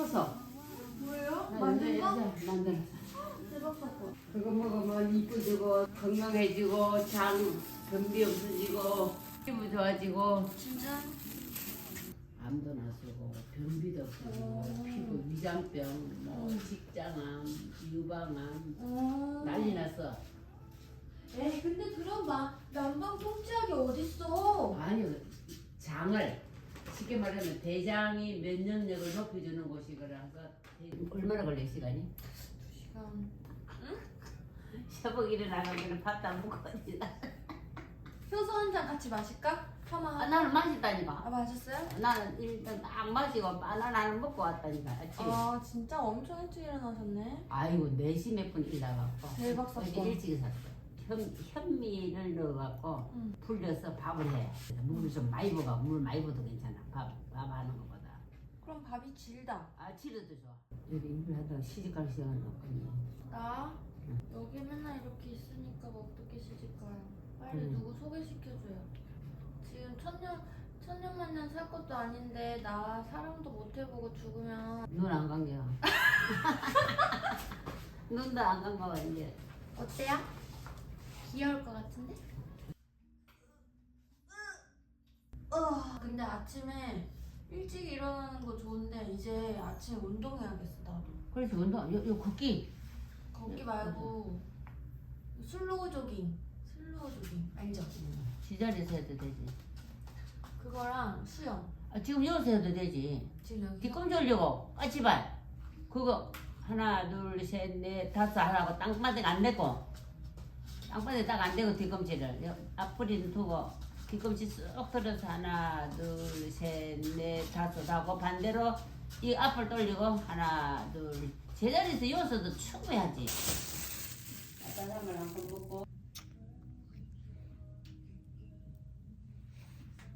서서 뭐예요? 아, 만든 거? 만들었어. 대박 사건. 그거 먹으면 이쁘지고 건강해지고 장 변비 없어지고 피부 좋아지고 진짜? 암도 나서고 변비도 없어지고 피부 위장병 뭐 직장암 유방암 어. 난리 났어. 에이 근데 그런 마 난방 통치약이 어딨어? 아니 장을 쉽게 말하면 대장이 면역력을 높여주는 곳이거라서 얼마나 걸려 시간이? 두 시간. 셔벅 일어나가면 밥도 안 먹고 어디다. 효소 한 잔 같이 마실까? 파마. 아, 나는 마셨다니까. 아 마셨어요? 나는 일단 딱 마시고 바나나를 먹고 왔다니까 아침에. 아 진짜 엄청 일찍 일어나셨네. 아이고 4시 몇 분 일나갖고 대박 사건. 일찍 샀어. 현, 현미를 넣어갖고 응. 불려서 밥을 해. 물을 좀 많이 부어. 물 많이 부어도 괜찮아. 밥, 밥 하는 것보다. 그럼 밥이 질다. 아 치료도 좋아. 여기 일을 하다가 시집갈 시간은 없거든요. 나 응. 여기 맨날 이렇게 있으니까 뭐 어떻게 시집 가요? 빨리 응. 누구 소개시켜줘요. 지금 천년 천년만년 살 것도 아닌데 나 사랑도 못 해보고 죽으면 눈 안 감겨. 눈도 안 감겨 이제. 어때요? 귀여울 것 같은데? 어, 근데 아침에 일찍 일어나는 거 좋은데 이제 아침에 운동해야겠어 나도. 그래서 운동, 요, 요 걷기. 걷기 말고 슬로우 조깅. 슬로우 조깅 알죠? 지자리에서 해도 되지. 그거랑 수영. 아, 지금 여기서 해도 되지. 지금 여기. 뒤꿈치 올리고 까치발. 그거 하나, 둘, 셋, 넷, 다섯 하라고 땅바닥 안 대고. 땅바닥 딱안 대고 뒤꿈치를 여- 앞구리는 두고 뒤꿈치 쏙 들어서 하나, 둘, 셋, 넷, 다섯 하고 반대로 이 앞을 돌리고 하나, 둘. 제자리에서 여기서도 충분히 하지. 따뜻함을 한번 먹고.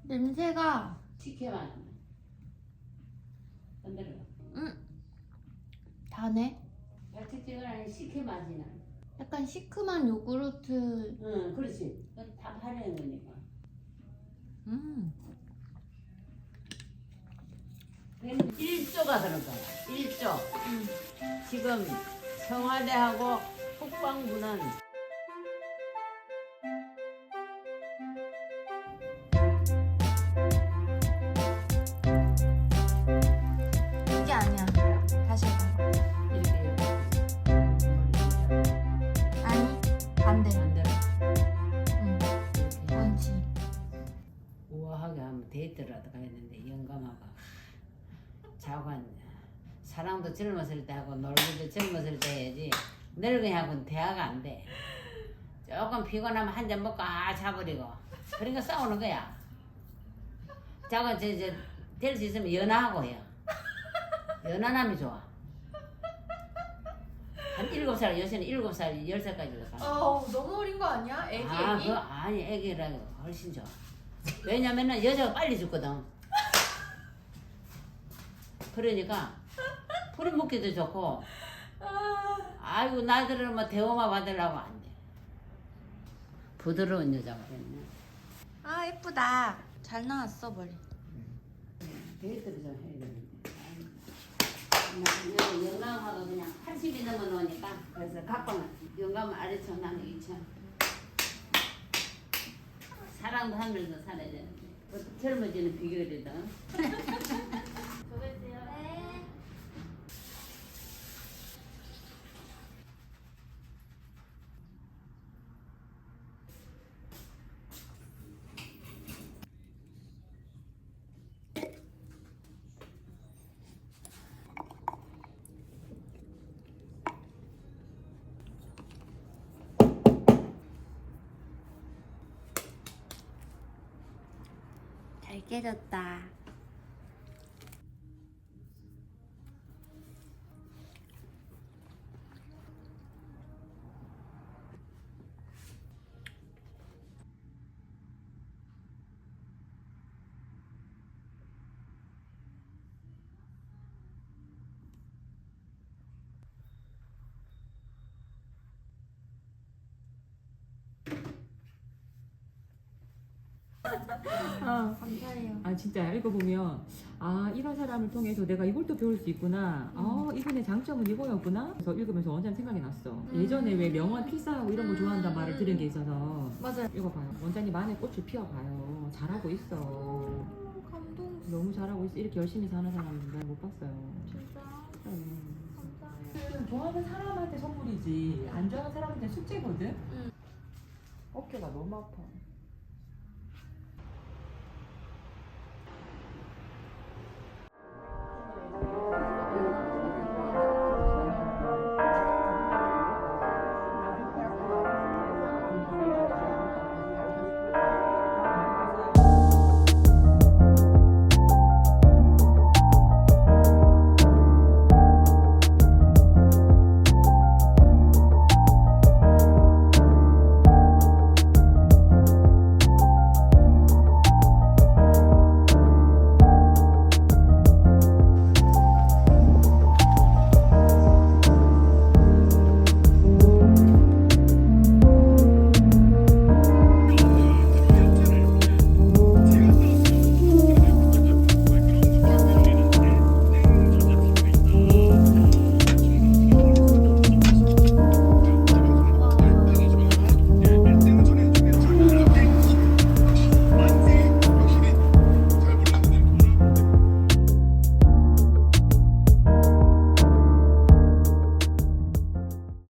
냄새가 식혜만 건드려 다네. 야채찌개는 식혜 맛이 나. 약간 시큼한 요구르트. 응, 그렇지. 그건 다 파는 거니까. 음. 그럼 1조가 들어가요. 1조. 음. 지금 청와대하고 국방부는 데이트라도 가야되는데 영감하고 자관 사랑도 젊었을 때 하고 놀기도 젊었을 때 해야지 늙은이하고는 대화가 안 돼. 조금 피곤하면 한 잔 먹고 아 자버리고 그러니까 싸우는 거야. 자관 저저될 수 있으면 연하하고 해요. 연하남이 좋아. 한 일곱 살 여신은 일곱 살 열 살까지도 가. 어 너무 어린 거 아니야? 애기 아, 애기. 그 아니 애기라 훨씬 좋아. 왜냐면은 여자가 빨리 죽거든. 그러니까 풀이 먹기도 좋고. 아, 아이고 나들은 뭐 대호마 받으려고 안 돼. 부드러운 여자가 됐네. 아 예쁘다. 잘 나왔어 머리. 데이트를 좀 해야 되는데. 아이고. 영감하고 그냥 80이 넘어 놓으니까 그래서 갖고는 영감 아래천 나는 2천. 사랑도 하면서 살아야 되는데. 그 젊어지는 비결이거 잘 깨졌다. 어. 감사해요. 아 진짜 읽어보면 아 이런 사람을 통해서 내가 이걸 또 배울 수 있구나. 아 이분의 장점은 이거였구나. 그래서 읽으면서 원장님 생각이 났어. 예전에 왜 명언 필사하고 이런 거 좋아한단 말을 들은 게 있어서. 맞아요. 읽어봐요. 원장님 안에 꽃을 피워봐요. 잘하고 있어. 어, 감동 너무 잘하고 있어. 이렇게 열심히 사는 사람은 내가 못 봤어요. 진짜? 음. 감사해요. 좋아하는 사람한테 선물이지 안 좋아하는 사람한테 숙제거든? 응. 어깨가 너무 아파